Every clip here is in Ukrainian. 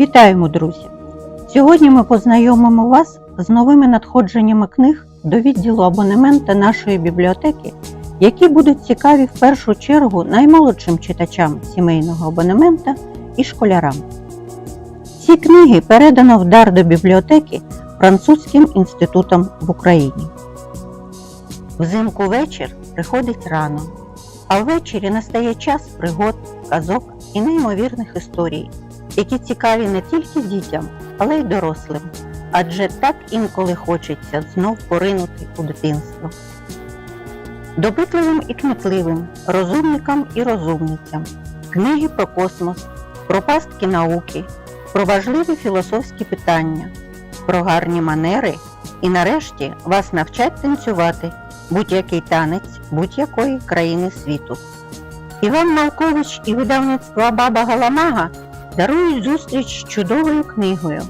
Вітаємо, друзі! Сьогодні ми познайомимо вас з новими надходженнями книг до відділу абонемента нашої бібліотеки, які будуть цікаві в першу чергу наймолодшим читачам сімейного абонемента і школярам. Ці книги передано в дар до бібліотеки Французьким інститутом в Україні. Взимку вечір приходить рано, а ввечері настає час пригод, казок і неймовірних історій, які цікаві не тільки дітям, але й дорослим, адже так інколи хочеться знов поринути у дитинство. Добитливим і кмітливим, розумникам і розумницям, книги про космос, про пастки науки, про важливі філософські питання, про гарні манери і нарешті вас навчать танцювати будь-який танець будь-якої країни світу. Іван Малкович і видавництво Баба Галамага дарують зустріч з чудовою книгою.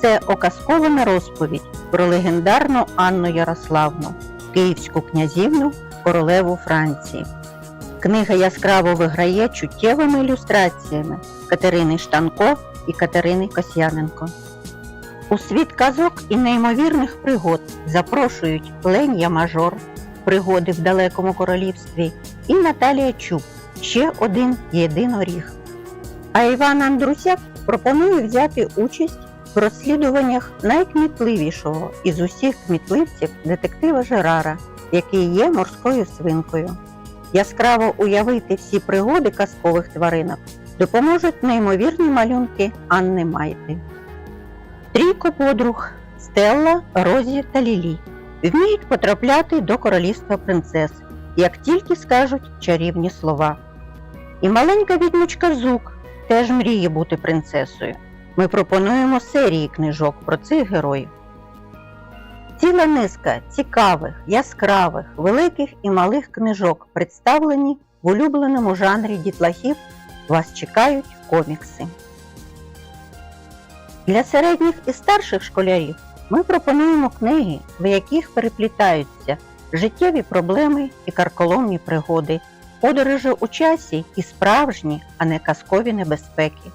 Це оказкована розповідь про легендарну Анну Ярославну, київську князівну, королеву Франції. Книга яскраво виграє чуттєвими ілюстраціями Катерини Штанко і Катерини Косяненко. У світ казок і неймовірних пригод запрошують Леня Мажор, пригоди в далекому королівстві, і Наталія Чуб, ще один єдиноріг. А Іван Андрусяк пропонує взяти участь в розслідуваннях найкмітливішого із усіх кмітливців детектива Жерара, який є морською свинкою. Яскраво уявити всі пригоди казкових тваринок допоможуть неймовірні малюнки Анни Майти. Трійко подруг Стелла, Розі та Лілі вміють потрапляти до королівства принцес, як тільки скажуть чарівні слова. І маленька відьмочка Зук теж мріє бути принцесою. Ми пропонуємо серії книжок про цих героїв. Ціла низка цікавих, яскравих, великих і малих книжок представлені в улюбленому жанрі дітлахів. Вас чекають комікси. Для середніх і старших школярів ми пропонуємо книги, в яких переплітаються життєві проблеми і карколомні пригоди, подорожі у часі і справжні, а не казкові небезпеки.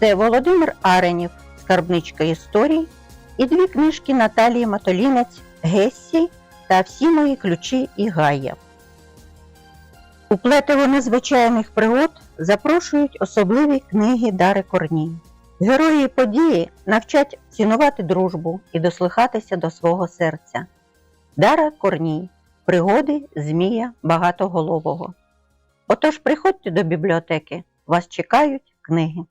Це Володимир Аренів, скарбничка історій, і дві книжки Наталії Матолінець Гессі та всі мої ключі і Гая. У плетиво незвичайних пригод запрошують особливі книги Дари Корній. Герої події навчать цінувати дружбу і дослухатися до свого серця. Дара Корній. Пригоди Змія Багатоголового. Отож приходьте до бібліотеки, вас чекають книги.